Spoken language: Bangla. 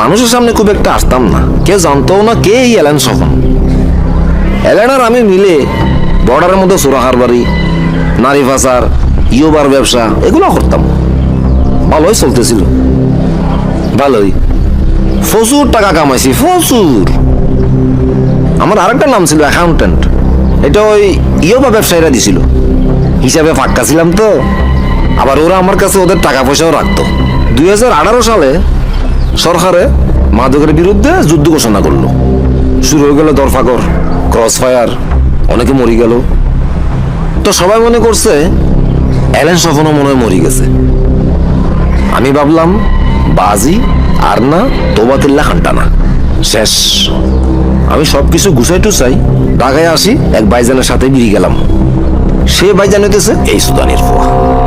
মানুষের সামনে খুব একটা আসতাম না। কেউ জানতো না কে এই এলেন সফন এলেন আর আমি মিলে বর্ডারের মধ্যে সুরাহার বাড়ি, নারী ফাসার ইয়োবার ব্যবসা, এগুলো করতাম। ভালোই চলতেছিল। ভালোই। প্রচুর টাকা কামাইছি, প্রচুর। আমার আরেকটা নাম ছিল অ্যাকাউন্টেন্ট এটা ওই ইয়োবা ব্যবসায়ীরা দিছিল। হিসাবে ফাক্কা ছিলাম তো। আবার ওরা আমার কাছে ওদের টাকা পয়সাও রাখতো। দুই হাজার আঠারো সালে সরকারে মাদকের বিরুদ্ধে যুদ্ধ ঘোষণা করল। শুরু হয়ে গেল দরফাকর ক্রস ফায়ার অনেকে মরি গেল। তো সবাই মনে করছে, অ্যালেন সফনও মনে হয় মরি গেছে। আমি ভাবলাম, বাজি আর না তোবাতিল্লা খান্টানা। শেষ। আমি সব কিছু গুছাই টুসাই ঢাকায় আসি, এক বাইজানের সাথে বেরিয়ে গেলাম। সে বাইজান হইতেছে এই সুদানের ফুয়া।